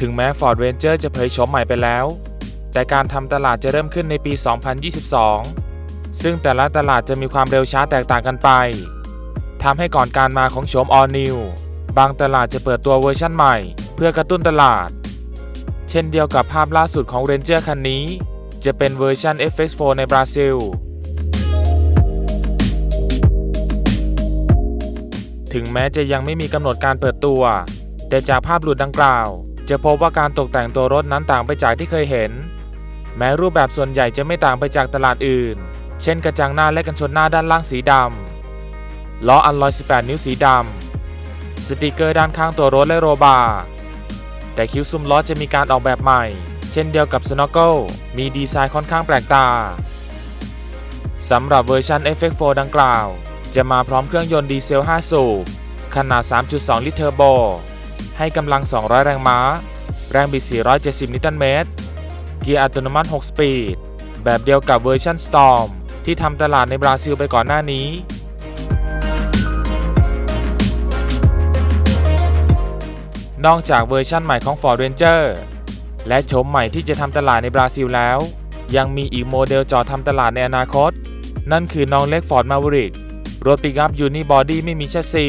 ถึงแม้ Ford Ranger จะเผยโฉมใหม่ไปแล้ว แต่การทำตลาดจะเริ่มขึ้นในปี 2022 ซึ่งแต่ละตลาดจะมีความเร็วช้าแตกต่างกันไปทำให้ก่อนการมาของโฉม All New บางตลาดจะเปิดตัวเวอร์ชั่นใหม่ เพื่อกระตุ้นตลาด เช่นเดียวกับภาพล่าสุดของ Ranger คันนี้ จะเป็นเวอร์ชัน FX4 ในบราซิล ถึงแม้จะยังไม่มีกำหนดการเปิดตัว แต่จากภาพหลุดดังกล่าว จะพบว่าการตกแต่งตัวรถนั้นต่างไปจากที่เคยเห็น แม้รูปแบบส่วนใหญ่จะไม่ต่างไปจากตลาดอื่น เช่นกระจังหน้าและกันชนหน้าด้านล่างสีดำล้ออัลลอย 18 นิ้วสีดำสติกเกอร์ด้านข้างตัวรถและโรบาร์แต่คิ้วซุ้มล้อจะมีการออกแบบใหม่ เช่นเดียวกับ s n o c k l มีดีไซน์ค่อนข้างแปลกตาสำหรับเวอร์ชัน FX4 ดังกล่าว จะมาพร้อมเครื่องยนต์ดีเซล 5 สูบ ขนาด 3.2 ลิตรเทอร์โบ ให้กำลัง 200 แรงม้า แรงบิด 470 นิวตันเมตร เกียร์อัตโนมัติ 6 สปีด แบบเดียวกับเวอร์ชัน Storm ที่ทำตลาดในบราซิลไปก่อนหน้านี้ นอกจากเวอร์ชั่นใหม่ของ Ford Ranger และโฉมใหม่ที่จะทำตลาดในบราซิลแล้ว ยังมีอีกโมเดลจอดทำตลาดในอนาคต นั่นคือน้องเล็ก Ford Maverick รถปิกอัพยูนิบอดี้ไม่มีแชสซี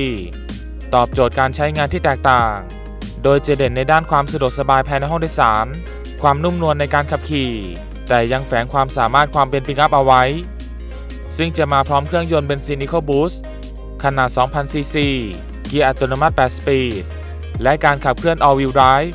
ตอบโจทย์การใช้งานที่แตกต่าง โดยจะเด่นในด้านความสะดวกสบายภายในห้องโดยสาร ความนุ่มนวลในการขับขี่ แต่ยังแฝงความสามารถความเป็นปิกอัพเอาไว้ ซึ่งจะมาพร้อมเครื่องยนต์เบนซิน EcoBoost ขนาด 2,000 ซีซี เกียร์อัตโนมัติ 8 สปีด และการขับเคลื่อน All Wheel Drive